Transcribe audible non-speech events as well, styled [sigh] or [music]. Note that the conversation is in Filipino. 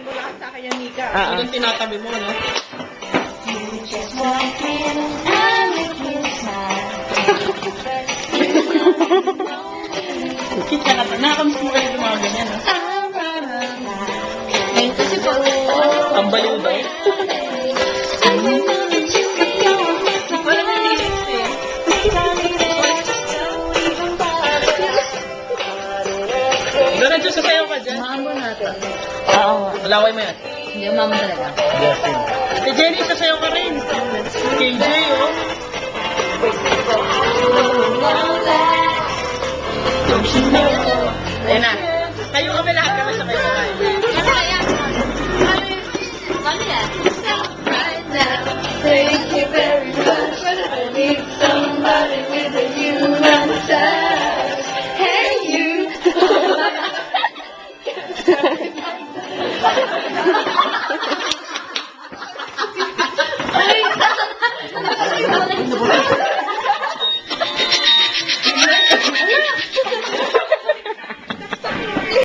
mo lahat sa akin yan, Mika. Ah, ah. Tinatabi mo, no? Kita ka pa. Nakakamiss mo kayo yung mga ganyan, no? Ang baliw daw. [laughs] Diretso sa sayo ka dyan. Maambo natin. Oo. Malaway mo yan. Hindi, umamon talaga. Blessing. Si Jenny, sasayaw ka rin. KJ, oh. Ayun na. Kayo kami lahat kami sabay sabay.